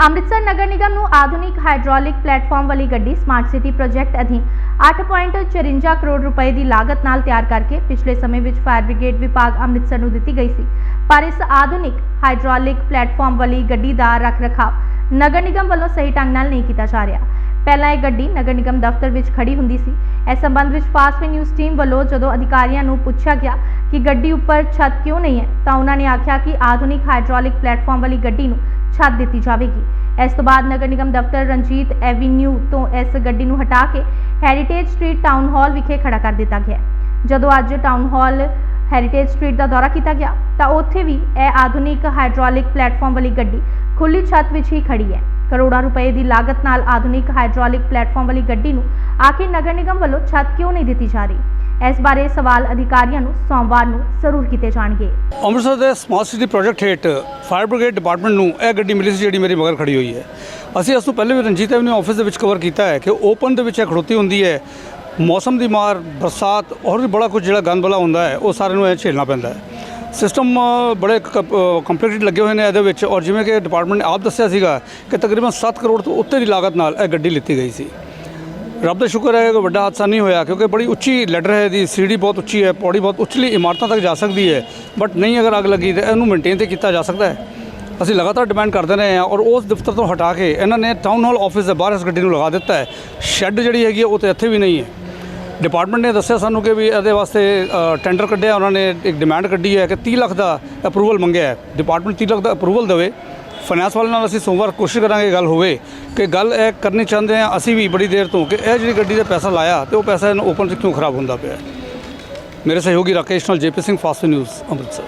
ਅੰਮ੍ਰਿਤਸਰ ਨਗਰ ਨਿਗਮ ਨੂੰ ਆਧੁਨਿਕ hydraulic platform ਵਾਲੀ ਗੱਡੀ ਸਮਾਰਟ ਸਿਟੀ ਪ੍ਰੋਜੈਕਟ ਅਧੀਨ 8.54 ਕਰੋੜ ਰੁਪਏ ਦੀ ਲਾਗਤ ਨਾਲ ਤਿਆਰ ਕਰਕੇ ਪਿਛਲੇ ਸਮੇਂ ਵਿੱਚ ਫਾਇਰ ਬ੍ਰਿਗੇਡ ਵਿਭਾਗ ਅੰਮ੍ਰਿਤਸਰ ਨੂੰ ਦਿੱਤੀ ਗਈ ਸੀ। ਪਰ ਇਸ ਆਧੁਨਿਕ ਹਾਈਡ੍ਰੋਲਿਕ ਪਲੇਟਫਾਰਮ ਵਾਲੀ ਗੱਡੀ ਦਾ ਰੱਖ-ਰਖਾਵ ਨਗਰ ਨਿਗਮ ਵੱਲੋਂ ਸਹੀ ਢੰਗ ਨਾਲ ਨਹੀਂ ਕੀਤਾ ਜਾ ਰਿਹਾ। ਪਹਿਲਾਂ ਇਹ ਗੱਡੀ ਨਗਰ ਨਿਗਮ ਦਫ਼ਤਰ ਵਿੱਚ ਖੜੀ ਹੁੰਦੀ ਸੀ। ਇਸ ਸੰਬੰਧ ਵਿੱਚ ਫਾਸਟ ਨਿਊਜ਼ ਟੀਮ ਵੱਲੋਂ ਜਦੋਂ ਅਧਿਕਾਰੀਆਂ ਨੂੰ ਪੁੱਛਿਆ ਗਿਆ ਕਿ ਗੱਡੀ ਉੱਪਰ ਛੱਤ ਕਿਉਂ ਨਹੀਂ ਹੈ, ਤਾਂ ਉਹਨਾਂ ਨੇ ਆਖਿਆ ਕਿ ਆਧੁਨਿਕ ਹਾਈਡ੍ਰੋਲਿਕ ਪਲੇਟਫਾਰਮ ਵਾਲੀ ਗੱਡੀ ਨੂੰ ਛੱਤ ਦਿੱਤੀ ਜਾਵੇਗੀ। ਇਸ ਤੋਂ ਬਾਅਦ ਨਗਰ ਨਿਗਮ ਦਫ਼ਤਰ ਰਣਜੀਤ ਐਵੀਨਿਊ ਤੋਂ ਇਸ ਗੱਡੀ ਨੂੰ ਹਟਾ ਕੇ ਹੈਰੀਟੇਜ ਸਟਰੀਟ ਟਾਊਨ ਹਾਲ ਵਿਖੇ ਖੜਾ ਕਰ ਦਿੱਤਾ ਗਿਆ। ਜਦੋਂ ਅੱਜ ਟਾਊਨ ਹਾਲ ਹੈਰੀਟੇਜ ਸਟਰੀਟ ਦਾ ਦੌਰਾ ਕੀਤਾ ਗਿਆ, ਤਾਂ ਉੱਥੇ ਵੀ ਇਹ ਆਧੁਨਿਕ ਹਾਈਡ੍ਰੋਲਿਕ ਪਲੇਟਫਾਰਮ ਵਾਲੀ ਗੱਡੀ ਖੁੱਲੀ ਛੱਤ ਵਿੱਚ ਹੀ ਖੜੀ ਹੈ। ਕਰੋੜਾਂ ਰੁਪਏ ਦੀ ਲਾਗਤ ਨਾਲ ਆਧੁਨਿਕ ਹਾਈਡ੍ਰੋਲਿਕ ਪਲੇਟਫਾਰਮ ਵਾਲੀ ਗੱਡੀ ਨੂੰ ਆਖਿਰ ਨਗਰ ਨਿਗਮ ਵੱਲੋਂ ਛੱਤ ਕਿਉਂ ਨਹੀਂ ਦਿੱਤੀ ਜਾ ਰਹੀ? ਇਸ ਬਾਰੇ ਸਵਾਲ ਅਧਿਕਾਰੀਆਂ ਨੂੰ ਸੋਮਵਾਰ ਨੂੰ ਜ਼ਰੂਰ ਕੀਤੇ ਜਾਣਗੇ। ਅੰਮ੍ਰਿਤਸਰ ਦੇ ਸਮਾਰਟ ਸਿਟੀ ਪ੍ਰੋਜੈਕਟ ਹੇਠ ਫਾਇਰ ਬ੍ਰਿਗੇਡ ਡਿਪਾਰਟਮੈਂਟ ਨੂੰ ਇਹ ਗੱਡੀ ਮਿਲੀ ਸੀ ਜਿਹੜੀ ਮੇਰੇ ਮਗਰ ਖੜੀ ਹੋਈ ਹੈ। ਅਸੀਂ ਇਸ ਤੋਂ ਪਹਿਲੇ ਵੀ ਰਣਜੀਤ ਐਵਨਿਊ ਆਫਿਸ ਦੇ ਵਿੱਚ ਕਵਰ ਕੀਤਾ ਹੈ ਕਿ ਓਪਨ ਦੇ ਵਿੱਚ ਇਹ ਖੜੋਤੀ ਹੁੰਦੀ ਹੈ। ਮੌਸਮ ਦੀ ਮਾਰ, ਬਰਸਾਤ, ਹੋਰ ਵੀ ਬੜਾ ਕੁਝ ਜਿਹੜਾ ਗੰਦ ਬਲਾ ਹੁੰਦਾ ਹੈ, ਉਹ ਸਾਰਿਆਂ ਨੂੰ ਇਹ ਝੇਲਣਾ ਪੈਂਦਾ ਹੈ। ਸਿਸਟਮ ਬੜੇ ਕੰਪਲੀਟਡ ਲੱਗੇ ਹੋਏ ਨੇ ਇਹਦੇ ਵਿੱਚ ਔਰ ਜਿਵੇਂ ਕਿ ਡਿਪਾਰਟਮੈਂਟ ਨੇ ਆਪ ਦੱਸਿਆ ਸੀਗਾ ਕਿ ਤਕਰੀਬਨ 7 ਕਰੋੜ ਤੋਂ ਉੱਤੇ ਦੀ ਲਾਗਤ ਨਾਲ ਇਹ ਗੱਡੀ ਲਿੱਤੀ ਗਈ ਸੀ। ਰੱਬ ਦਾ ਸ਼ੁਕਰ ਹੈ ਕਿ ਵੱਡਾ ਹਾਦਸਾ ਨਹੀਂ ਹੋਇਆ, ਕਿਉਂਕਿ ਬੜੀ ਉੱਚੀ ਲੈਡਰ ਹੈ ਇਹਦੀ, ਸੀੜੀ ਬਹੁਤ ਉੱਚੀ ਹੈ, ਪੌੜੀ ਬਹੁਤ ਉੱਚਲੀ ਇਮਾਰਤਾਂ ਤੱਕ ਜਾ ਸਕਦੀ ਹੈ ਬਟ ਨਹੀਂ ਅਗਰ ਅੱਗ ਲੱਗੀ ਤਾਂ ਇਹਨੂੰ ਮੇਨਟੇਨ ਤੇ ਕੀਤਾ ਜਾ ਸਕਦਾ ਹੈ। ਅਸੀਂ ਲਗਾਤਾਰ ਡਿਮਾਂਡ ਕਰਦੇ ਰਹੇ ਹਾਂ ਔਰ ਉਸ ਦਫ਼ਤਰ ਤੋਂ ਹਟਾ ਕੇ ਇਹਨਾਂ ਨੇ ਟਾਊਨ ਹਾਲ ਆਫਿਸ ਦੇ ਬਾਹਰ ਇਸ ਗੱਡੀ ਨੂੰ ਲਗਾ ਦਿੱਤਾ ਹੈ। ਸ਼ੈੱਡ ਜਿਹੜੀ ਹੈਗੀ ਹੈ ਉਹ ਤੇ ਇੱਥੇ ਵੀ ਨਹੀਂ ਹੈ। ਡਿਪਾਰਟਮੈਂਟ ਨੇ ਦੱਸਿਆ ਸਾਨੂੰ ਕਿ ਵੀ ਇਹਦੇ ਵਾਸਤੇ ਟੈਂਡਰ ਕੱਢਿਆ, ਉਹਨਾਂ ਨੇ ਇੱਕ ਡਿਮਾਂਡ ਕੱਢੀ ਹੈ ਕਿ 30 ਲੱਖ ਦਾ ਅਪਰੂਵਲ ਮੰਗਿਆ ਹੈ। ਡਿਪਾਰਟਮੈਂਟ 30 ਲੱਖ ਦਾ ਅਪਰੂਵਲ ਦੇਵੇ। ਫਾਈਨੈਂਸ ਵਾਲੇ ਨਾਲ ਅਸੀਂ ਸੋਮਵਾਰ ਕੋਸ਼ਿਸ਼ ਕਰਾਂਗੇ ਗੱਲ ਹੋਵੇ ਕਿ ਗੱਲ ਇਹ ਕਰਨੀ ਚਾਹੁੰਦੇ ਹਾਂ ਅਸੀਂ ਵੀ ਬੜੀ ਦੇਰ ਤੋਂ ਕਿ ਇਹ ਜਿਹੜੀ ਗੱਡੀ ਦਾ ਪੈਸਾ ਲਾਇਆ ਤੇ ਉਹ ਪੈਸਾ ਇਹਨੂੰ ਓਪਨ 'ਚ ਕਿਉਂ ਖਰਾਬ ਹੁੰਦਾ ਪਿਆ ਮੇਰੇ ਸਹਿਯੋਗੀ ਰਾਕੇਸ਼ ਨਾਲ JP Singh, fast news, Amritsar.